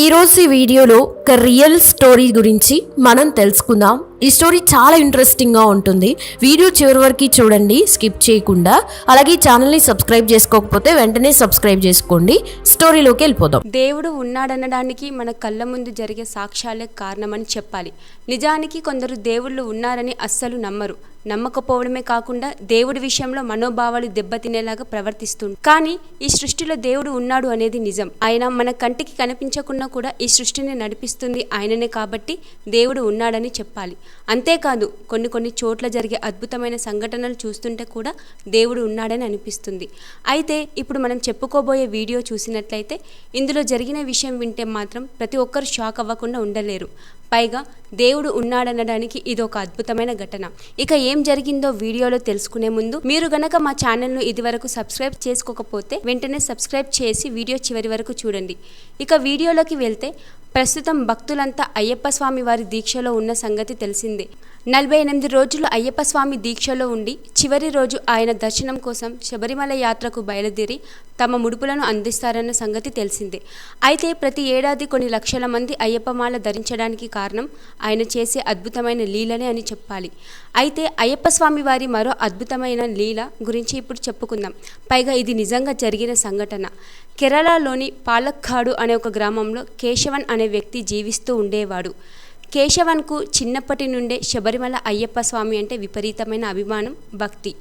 ఈరోజు ఈ వీడియోలో ఒక రియల్ స్టోరీ గురించి మనం తెలుసుకుందాం. ఈ స్టోరీ చాలా ఇంట్రెస్టింగ్గా ఉంటుంది. వీడియో చివరి వరకు చూడండి స్కిప్ చేయకుండా. అలాగే ఛానల్ని సబ్స్క్రైబ్ చేసుకోకపోతే వెంటనే సబ్స్క్రైబ్ చేసుకోండి. స్టోరీలోకి వెళ్ళిపోదాం. దేవుడు ఉన్నాడనడానికి మన కళ్ళ ముందు జరిగే సాక్ష్యాలే కారణమని చెప్పాలి. నిజానికి కొందరు దేవుళ్ళు ఉన్నారని అస్సలు నమ్మరు. నమ్మకపోవడమే కాకుండా దేవుడి విషయంలో మనోభావాలు దెబ్బతినేలాగా ప్రవర్తిస్తుంది కానీ ఈ సృష్టిలో దేవుడు ఉన్నాడు అనేది నిజం. ఆయన మన కంటికి కనిపించకుండా కూడా ఈ సృష్టిని నడిపిస్తుంది ఆయననే కాబట్టి దేవుడు ఉన్నాడని చెప్పాలి. అంతేకాదు కొన్ని కొన్ని చోట్ల జరిగే అద్భుతమైన సంఘటనలు చూస్తుంటే కూడా దేవుడు ఉన్నాడని అనిపిస్తుంది. అయితే ఇప్పుడు మనం చెప్పుకోబోయే వీడియో చూసినట్లయితే ఇందులో జరిగిన విషయం వింటే మాత్రం ప్రతి ఒక్కరు షాక్ అవ్వకుండా ఉండలేరు. పైగా దేవుడు ఉన్నాడనడానికి ఇది ఒక అద్భుతమైన ఘటన. ఇక ఏం జరిగిందో వీడియోలో తెలుసుకునే ముందు మీరు గనక మా ఛానల్ను ఇదివరకు సబ్స్క్రైబ్ చేసుకోకపోతే వెంటనే సబ్స్క్రైబ్ చేసి వీడియో చివరి వరకు చూడండి. ఇక వీడియోలోకి వెళ్తే ప్రస్తుతం భక్తులంతా అయ్యప్ప స్వామి వారి దీక్షలో ఉన్న సంగతి తెలిసిందే. నలభై ఎనిమిది రోజులు అయ్యప్ప స్వామి దీక్షలో ఉండి చివరి రోజు ఆయన దర్శనం కోసం శబరిమల యాత్రకు బయలుదేరి తమ ముడుపులను అందిస్తారన్న సంగతి తెలిసిందే. అయితే ప్రతి ఏడాది కొన్ని లక్షల మంది అయ్యప్పమాల ధరించడానికి కారణం ఆయన చేసే అద్భుతమైన లీలనే అని చెప్పాలి. అయితే అయ్యప్ప స్వామి వారి మరో అద్భుతమైన లీల గురించి ఇప్పుడు చెప్పుకుందాం. పైగా ఇది నిజంగా జరిగిన సంఘటన. కేరళలోని పాలక్కాడు అనే ఒక గ్రామంలో కేశవన్ అనే వ్యక్తి జీవిస్తూ ఉండేవాడు. కేశవన్కు చిన్నప్పటి నుండే శబరిమల అయ్యప్ప స్వామి అంటే విపరీతమైన అభిమానం భక్తి.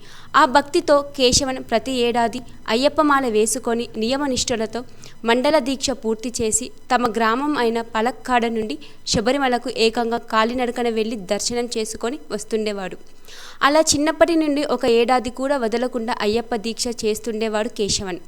ఆ భక్తితో కేశవన్ ప్రతి ఏడాది అయ్యప్పమాల వేసుకొని నియమనిష్ఠులతో మండల దీక్ష పూర్తి చేసి తమ గ్రామం అయిన పలక్కాడ నుండి శబరిమలకు ఏకంగా కాలినడకన వెళ్ళి దర్శనం చేసుకొని వస్తుండేవాడు. అలా చిన్నప్పటి నుండి ఒక ఏడాది కూడా వదలకుండా అయ్యప్ప దీక్ష చేస్తుండేవాడు కేశవన్.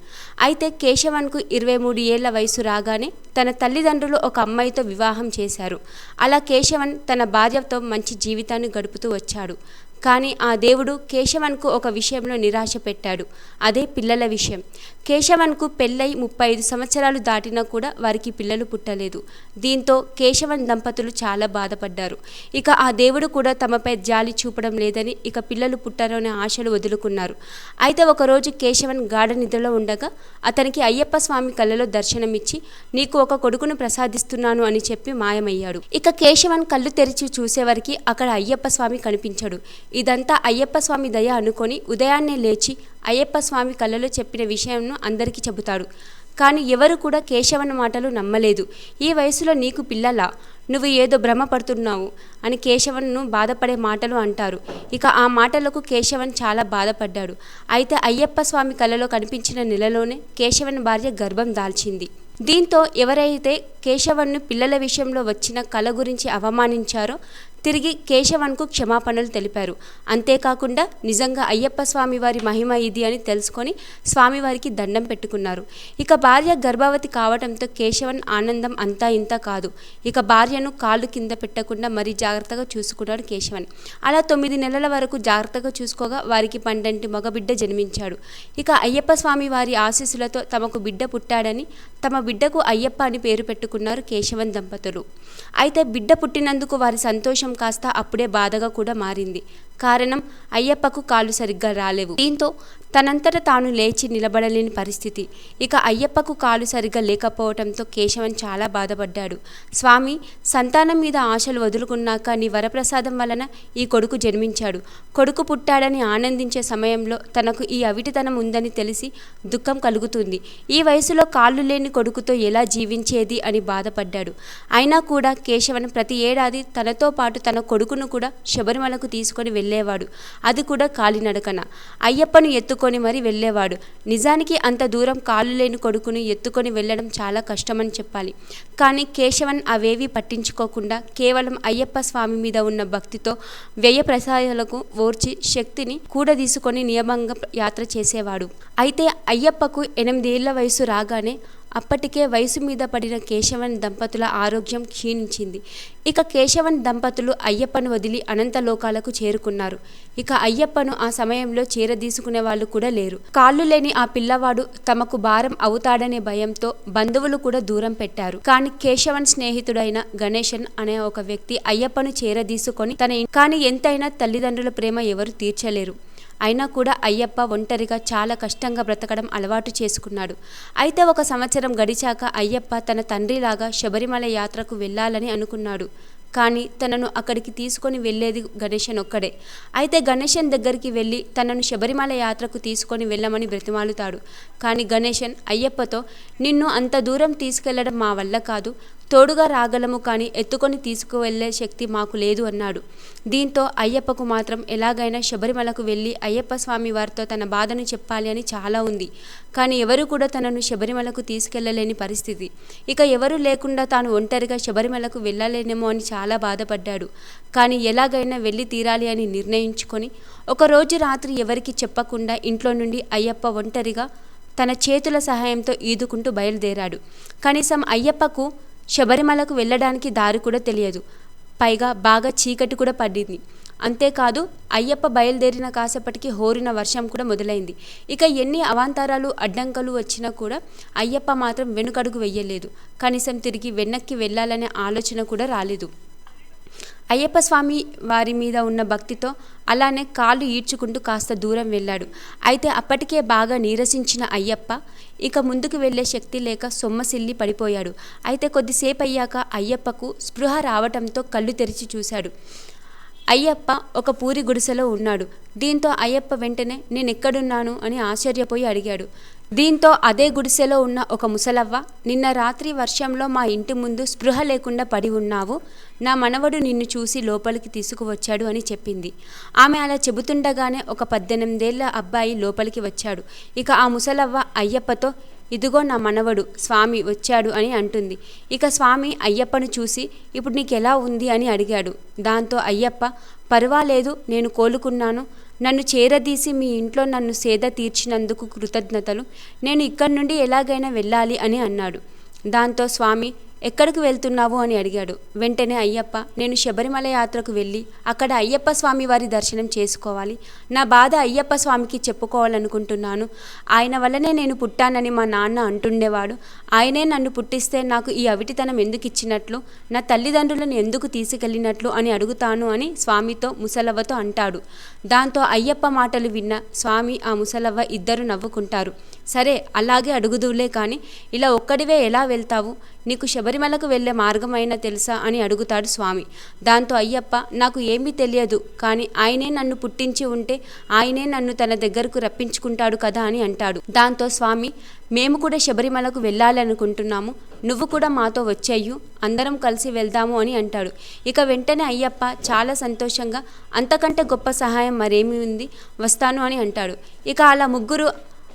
అయితే కేశవన్కు ఇరవై మూడు ఏళ్ళ వయసు రాగానే తన తల్లిదండ్రులు ఒక అమ్మాయితో వివాహం చేశారు. అలా కేశవన్ తన భార్యతో మంచి జీవితాన్ని గడుపుతూ వచ్చాడు. కానీ ఆ దేవుడు కేశవన్కు ఒక విషయంలో నిరాశ పెట్టాడు. అదే పిల్లల విషయం. కేశవన్కు పెళ్ళై ముప్పై ఐదు సంవత్సరాలు దాటినా కూడా వారికి పిల్లలు పుట్టలేదు. దీంతో కేశవన్ దంపతులు చాలా బాధపడ్డారు. ఇక ఆ దేవుడు కూడా తమపై జాలి చూపడం లేదని ఇక పిల్లలు పుట్టారనే ఆశలు వదులుకున్నారు. అయితే ఒకరోజు కేశవన్ గాఢ నిద్రలో ఉండగా అతనికి అయ్యప్ప స్వామి కళ్ళలో దర్శనమిచ్చి నీకు ఒక కొడుకును ప్రసాదిస్తున్నాను అని చెప్పి మాయమయ్యాడు. ఇక కేశవన్ కళ్ళు తెరిచి చూసేవరికి అక్కడ అయ్యప్ప స్వామి కనిపించాడు. ఇదంతా అయ్యప్ప స్వామి దయ అనుకొని ఉదయాన్నే లేచి అయ్యప్ప స్వామి కళ్ళలో చెప్పిన విషయంను అందరికీ చెబుతాడు. కానీ ఎవరు కూడా కేశవన్ మాటలు నమ్మలేదు. ఈ వయసులో నీకు పిల్లలా? నువ్వు ఏదో భ్రమపడుతున్నావు అని కేశవన్ను బాధపడే మాటలు అంటారు. ఇక ఆ మాటలకు కేశవన్ చాలా బాధపడ్డాడు. అయితే అయ్యప్ప స్వామి కళ్ళలో కనిపించిన నెలలోనే కేశవన్ భార్య గర్భం దాల్చింది. దీంతో ఎవరైతే కేశవన్ను పిల్లల విషయంలో వచ్చిన కళ గురించి అవమానించారో తిరిగి కేశవన్కు క్షమాపణలు తెలిపారు. అంతేకాకుండా నిజంగా అయ్యప్ప స్వామి వారి మహిమ ఇది అని తెలుసుకొని స్వామివారికి దండం పెట్టుకున్నారు. ఇక భార్య గర్భవతి కావడంతో కేశవన్ ఆనందం అంతా ఇంత కాదు. ఇక భార్యను కాళ్ళు కింద పెట్టకుండా మరీ జాగ్రత్తగా చూసుకున్నాడు కేశవన్. అలా తొమ్మిది నెలల వరకు జాగ్రత్తగా చూసుకోగా వారికి పండంటి మగబిడ్డ జన్మించాడు. ఇక అయ్యప్ప స్వామి వారి ఆశీస్సులతో తమకు బిడ్డ పుట్టాడని తమ బిడ్డకు అయ్యప్ప అని పేరు పెట్టుకున్నారు కేశవన్ దంపతులు. అయితే బిడ్డ పుట్టినందుకు వారి సంతోషం కాస్త అప్పుడే బాధగా కూడా మారింది. కారణం అయ్యప్పకు కాలు సరిగ్గా రాలేవు. దీంతో తనంతట తాను లేచి నిలబడలేని పరిస్థితి. ఇక అయ్యప్పకు కాలు సరిగ్గా లేకపోవడంతో కేశవన్ చాలా బాధపడ్డాడు. స్వామి సంతానం మీద ఆశలు వదులుకున్నాక నీ వరప్రసాదం వలన ఈ కొడుకు జన్మించాడు. కొడుకు పుట్టాడని ఆనందించే సమయంలో తనకు ఈ అవిటితనం ఉందని తెలిసి దుఃఖం కలుగుతుంది. ఈ వయసులో కాళ్ళు లేని కొడుకుతో ఎలా జీవించేది అని బాధపడ్డాడు. అయినా కూడా కేశవన్ ప్రతి ఏడాది తనతో పాటు తన కొడుకును కూడా శబరిమలకు తీసుకొని వెళ్ళేవాడు. అది కూడా కాలినడకన అయ్యప్పను ఎత్తుకొని మరి వెళ్ళేవాడు. నిజానికి అంత దూరం కాళ్ళు లేని కొడుకును ఎత్తుకొని వెళ్ళడం చాలా కష్టమని చెప్పాలి. కానీ కేశవన్ అవేవి పట్టించుకోకుండా కేవలం అయ్యప్ప స్వామి మీద ఉన్న భక్తితో వ్యయ ప్రసాదాలకు ఓర్చి శక్తిని కూడదీసుకొని నియమంగా యాత్ర చేసేవాడు. అయితే అయ్యప్పకు ఎనిమిదేళ్ళ వయసు రాగానే అప్పటికే వయసు మీద పడిన కేశవన్ దంపతుల ఆరోగ్యం క్షీణించింది. ఇక కేశవన్ దంపతులు అయ్యప్పను వదిలి అనంత లోకాలకు చేరుకున్నారు. ఇక అయ్యప్పను ఆ సమయంలో చేరదీసుకునే వాళ్ళు కూడా లేరు. కాళ్ళు లేని ఆ పిల్లవాడు తమకు భారం అవుతాడనే భయంతో బంధువులు కూడా దూరం పెట్టారు. కానీ కేశవన్ స్నేహితుడైన గణేశన్ అనే ఒక వ్యక్తి అయ్యప్పను చేరదీసుకొని తన కానీ ఎంతైనా తల్లిదండ్రుల ప్రేమ ఎవరు తీర్చలేరు. అయినా కూడా అయ్యప్ప ఒంటరిగా చాలా కష్టంగా బ్రతకడం అలవాటు చేసుకున్నాడు. అయితే ఒక సంవత్సరం గడిచాక అయ్యప్ప తన తండ్రిలాగా శబరిమల యాత్రకు వెళ్ళాలని అనుకున్నాడు. కానీ తనను అక్కడికి తీసుకొని వెళ్ళేది గణేశన్ ఒక్కడే. అయితే గణేశన్ దగ్గరికి వెళ్ళి తనను శబరిమల యాత్రకు తీసుకొని వెళ్ళమని బ్రతిమాలుతాడు. కానీ గణేశన్ అయ్యప్పతో నిన్ను అంత దూరం తీసుకెళ్ళడం మా వల్ల కాదు. తోడుగా రాగలము కానీ ఎత్తుకొని తీసుకువెళ్ళే శక్తి మాకు లేదు అన్నాడు. దీంతో అయ్యప్పకు మాత్రం ఎలాగైనా శబరిమలకు వెళ్ళి అయ్యప్ప స్వామి వారితో తన బాధను చెప్పాలి అని చాలా ఉంది. కానీ ఎవరు కూడా తనను శబరిమలకు తీసుకెళ్ళలేని పరిస్థితి. ఇక ఎవరు లేకుండా తాను ఒంటరిగా శబరిమలకు వెళ్ళలేనేమో అని చాలా బాధపడ్డాడు. కానీ ఎలాగైనా వెళ్ళి తీరాలి అని నిర్ణయించుకొని ఒకరోజు రాత్రి ఎవరికి చెప్పకుండా ఇంట్లో నుండి అయ్యప్ప ఒంటరిగా తన చేతుల సహాయంతో ఈదుకుంటూ బయలుదేరాడు. కనీసం అయ్యప్పకు శబరిమలకు వెళ్ళడానికి దారి కూడా తెలియదు. పైగా బాగా చీకటి కూడా పడింది. అంతేకాదు అయ్యప్ప బయలుదేరిన కాసేపటికి హోరిన వర్షం కూడా మొదలైంది. ఇక ఎన్ని అవాంతరాలు అడ్డంకలు వచ్చినా కూడా అయ్యప్ప మాత్రం వెనుకడుగు వెయ్యలేదు కనీసం తిరిగి వెనక్కి వెళ్ళాలనే ఆలోచన కూడా రాలేదు. అయ్యప్ప స్వామి వారి మీద ఉన్న భక్తితో అలానే కాళ్ళు ఈడ్చుకుంటూ కాస్త దూరం వెళ్ళాడు. అయితే అప్పటికే బాగా నీరసించిన అయ్యప్ప ఇక ముందుకు వెళ్ళే శక్తి లేక సొమ్మసిల్లి పడిపోయాడు. అయితే కొద్దిసేపు అయ్యాక అయ్యప్పకు స్పృహ రావటంతో కళ్ళు తెరిచి చూశాడు. అయ్యప్ప ఒక పూరి గుడిసెలో ఉన్నాడు. దీంతో అయ్యప్ప వెంటనే నేను ఎక్కడున్నాను అని ఆశ్చర్యపోయి అడిగాడు. దీంతో అదే గుడిసెలో ఉన్న ఒక ముసలవ్వ నిన్న రాత్రి వర్షంలో మా ఇంటి ముందు స్పృహ లేకుండా పడి ఉన్నావు. నా మనవడు నిన్ను చూసి లోపలికి తీసుకువచ్చాడు అని చెప్పింది. ఆమె అలా చెబుతుండగానే ఒక పద్దెనిమిదేళ్ళ అబ్బాయి లోపలికి వచ్చాడు. ఇక ఆ ముసలవ్వ అయ్యప్పతో ఇదిగో నా మనవడు స్వామి వచ్చాడు అని అంటుంది. ఇక స్వామి అయ్యప్పను చూసి ఇప్పుడు నీకెలా ఉంది? అని అడిగాడు. దాంతో అయ్యప్ప పర్వాలేదు నేను కోలుకున్నాను. నన్ను చేరదీసి మీ ఇంట్లో నన్ను సేద తీర్చినందుకు కృతజ్ఞతలు. నేను ఇక్కడి నుండి ఎలాగైనా వెళ్ళాలి అని అన్నాడు. దాంతో స్వామి ఎక్కడికి వెళ్తున్నావు అని అడిగాడు. వెంటనే అయ్యప్ప నేను శబరిమల యాత్రకు వెళ్ళి అక్కడ అయ్యప్ప స్వామి వారి దర్శనం చేసుకోవాలి. నా బాధ అయ్యప్ప స్వామికి చెప్పుకోవాలనుకుంటున్నాను. ఆయన వల్లనే నేను పుట్టానని మా నాన్న అంటుండేవాడు. ఆయనే నన్ను పుట్టిస్తే నాకు ఈ అవిటితనం ఎందుకు ఇచ్చినట్లు నా తల్లిదండ్రులను ఎందుకు తీసుకెళ్ళినట్లు అని అడుగుతాను అని స్వామితో ముసలవ్వతో అంటాడు. దాంతో అయ్యప్ప మాటలు విన్న స్వామి ఆ ముసలవ్వ ఇద్దరు నవ్వుకుంటారు. సరే అలాగే అడుగుదువులే కానీ ఇలా ఒక్కడివే ఎలా వెళ్తావు? నీకు శబరిమలకు వెళ్ళే మార్గమైనా తెలుసా? అని అడుగుతాడు స్వామి. దాంతో అయ్యప్ప నాకు ఏమీ తెలియదు కానీ ఆయనే నన్ను పుట్టించి ఉంటే ఆయనే నన్ను తన దగ్గరకు రప్పించుకుంటాడు కదా అని అంటాడు. దాంతో స్వామి మేము కూడా శబరిమలకు వెళ్ళాలనుకుంటున్నాము. నువ్వు కూడా మాతో వచ్చేయు అందరం కలిసి వెళ్దాము అని అంటాడు. ఇక వెంటనే అయ్యప్ప చాలా సంతోషంగా అంతకంటే గొప్ప సహాయం మరేమి ఉంది? వస్తాను అని అంటాడు. ఇక అలా ముగ్గురు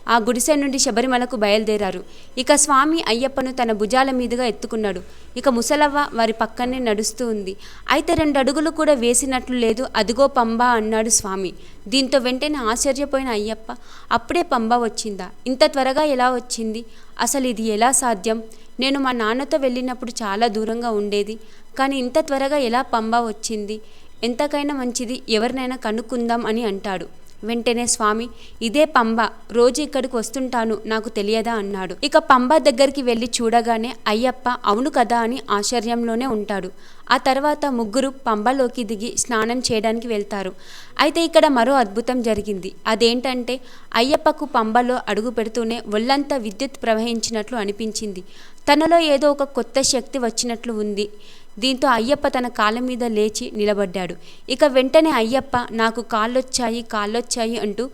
ఆ గుడిసె నుండి శబరిమలకు బయలుదేరారు. ఇక స్వామి అయ్యప్పను తన భుజాల మీదుగా ఎత్తుకున్నాడు. ఇక ముసలవ్వ వారి పక్కనే నడుస్తూ ఉంది. అయితే రెండు అడుగులు కూడా వేసినట్లు లేదు. అదిగో పంబ అన్నాడు స్వామి. దీంతో వెంటనే ఆశ్చర్యపోయిన అయ్యప్ప అప్పుడే పంబ వచ్చిందా? ఇంత త్వరగా ఎలా వచ్చింది? అసలు ఇది ఎలా సాధ్యం? నేను మా నాన్నతో వెళ్ళినప్పుడు చాలా దూరంగా ఉండేది. కానీ ఇంత త్వరగా ఎలా పంబ వచ్చింది? ఎంతకైనా మంచిది. ఎవరినైనా కనుక్కుందాం అని అంటాడు. వెంటనే స్వామి ఇదే పంబ. రోజు ఇక్కడికి వస్తుంటాను. నాకు తెలియదా? అన్నాడు. ఇక పంబ దగ్గరికి వెళ్ళి చూడగానే అయ్యప్ప అవును కదా అని ఆశ్చర్యంలోనే ఉంటాడు. ఆ తర్వాత ముగ్గురు పంబలోకి దిగి స్నానం చేయడానికి వెళ్తారు. అయితే ఇక్కడ మరో అద్భుతం జరిగింది. అదేంటంటే అయ్యప్పకు పంబలో అడుగు పెడుతూనే ఒళ్ళంతా విద్యుత్ ప్రవహించినట్లు అనిపించింది. తనలో ఏదో ఒక కొత్త శక్తి వచ్చినట్లు ఉంది. దీంతో అయ్యప్ప తన కాళ్ళ మీద లేచి నిలబడ్డాడు. ఇక వెంటనే అయ్యప్ప నాకు కాళ్ళొచ్చాయి కాళ్ళొచ్చాయి అంటూ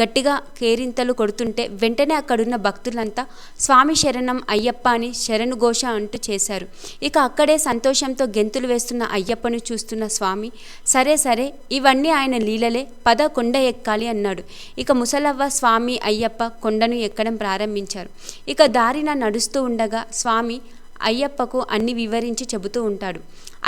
గట్టిగా కేరింతలు కొడుతుంటే వెంటనే అక్కడున్న భక్తులంతా స్వామి శరణం అయ్యప్ప అని శరణు ఘోష అంటూ చేశారు. ఇక అక్కడే సంతోషంతో గెంతులు వేస్తున్న అయ్యప్పను చూస్తున్న స్వామి సరే సరే ఇవన్నీ ఆయన లీలలే పద కొండ ఎక్కాలి అన్నాడు. ఇక ముసలవ్వ స్వామి అయ్యప్ప కొండను ఎక్కడం ప్రారంభించారు. ఇక దారిన నడుస్తూ ఉండగా స్వామి అయ్యప్పకు అన్ని వివరించి చెబుతూ ఉంటాడు.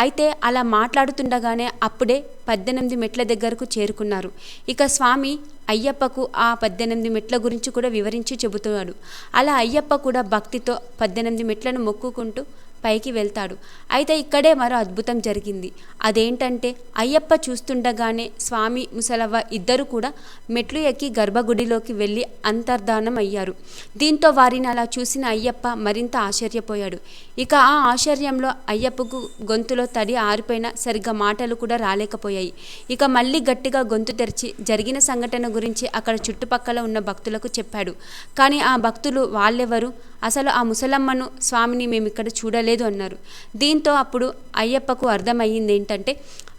అయితే అలా మాట్లాడుతుండగానే అప్పుడే పద్దెనిమిది మెట్ల దగ్గరకు చేరుకున్నారు. ఇక స్వామి అయ్యప్పకు ఆ పద్దెనిమిది మెట్ల గురించి కూడా వివరించి చెబుతున్నాడు. అలా అయ్యప్ప కూడా భక్తితో పద్దెనిమిది మెట్లను మొక్కుకుంటూ పైకి వెళ్తాడు. అయితే ఇక్కడే మరో అద్భుతం జరిగింది. అదేంటంటే అయ్యప్ప చూస్తుండగానే స్వామి ముసలవ్వ ఇద్దరు కూడా మెట్లు ఎక్కి గర్భగుడిలోకి వెళ్ళి అంతర్ధానం అయ్యారు. దీంతో వారిని అలా చూసిన అయ్యప్ప మరింత ఆశ్చర్యపోయాడు. ఇక ఆ ఆశ్చర్యంలో అయ్యప్పకు గొంతులో తడి ఆరిపోయిన సరిగ్గా మాటలు కూడా రాలేకపోయాయి. ఇక మళ్ళీ గట్టిగా గొంతు తెరిచి జరిగిన సంఘటన గురించి అక్కడ చుట్టుపక్కల ఉన్న భక్తులకు చెప్పాడు. కానీ ఆ భక్తులు వాళ్ళెవరు? అసలు ఆ ముసలమ్మను స్వామిని మేము ఇక్కడ లేదు అన్నారు. దీంతో అప్పుడు అయ్యప్పకు అర్థమయ్యింది ఏంటంటే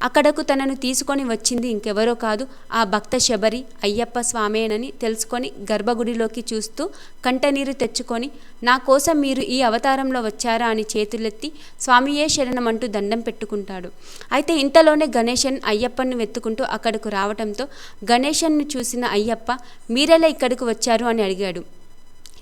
అక్కడకు తనను తీసుకొని వచ్చింది ఇంకెవరో కాదు ఆ భక్త శబరి అయ్యప్ప స్వామేనని తెలుసుకొని గర్భగుడిలోకి చూస్తూ కంటనీరు తెచ్చుకొని నా కోసం మీరు ఈ అవతారంలో వచ్చారా అని చేతులెత్తి స్వామియే శరణమంటూ దండం పెట్టుకుంటాడు. అయితే ఇంతలోనే గణేశన్ అయ్యప్పను వెతుకుంటూ అక్కడకు రావటంతో గణేశన్ను చూసిన అయ్యప్ప మీరెలా ఇక్కడికి వచ్చారు అని అడిగాడు.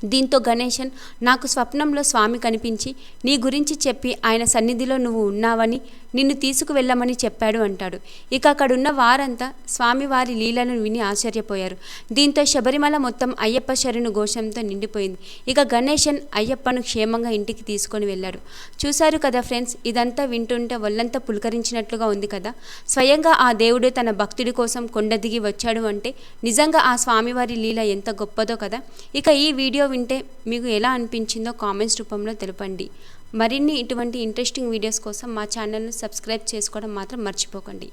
దీంతో గణేశన్ నాకు స్వప్నంలో స్వామి కనిపించి నీ గురించి చెప్పి ఆయన సన్నిధిలో నువ్వు ఉన్నావని నిన్ను తీసుకువెళ్ళమని చెప్పాడు అంటాడు. ఇక అక్కడున్న వారంతా స్వామివారి లీలను విని ఆశ్చర్యపోయారు. దీంతో శబరిమల మొత్తం అయ్యప్ప శరణు ఘోషంతో నిండిపోయింది. ఇక గణేశన్ అయ్యప్పను క్షేమంగా ఇంటికి తీసుకొని వెళ్ళాడు. చూశారు కదా ఫ్రెండ్స్ ఇదంతా వింటుంటే ఒళ్ళంతా పులకరించినట్లుగా ఉంది కదా. స్వయంగా ఆ దేవుడు తన భక్తుడి కోసం కొండ దిగి వచ్చాడు అంటే నిజంగా ఆ స్వామివారి లీల ఎంత గొప్పదో కదా. ఇక ఈ వీడియో వింటే మీకు ఎలా అనిపించిందో కామెంట్స్ రూపంలో తెలపండి. మరిన్ని ఇటువంటి ఇంట్రెస్టింగ్ వీడియోస్ కోసం మా ఛానల్ను సబ్స్క్రైబ్ చేసుకోవడం మాత్రం మర్చిపోకండి.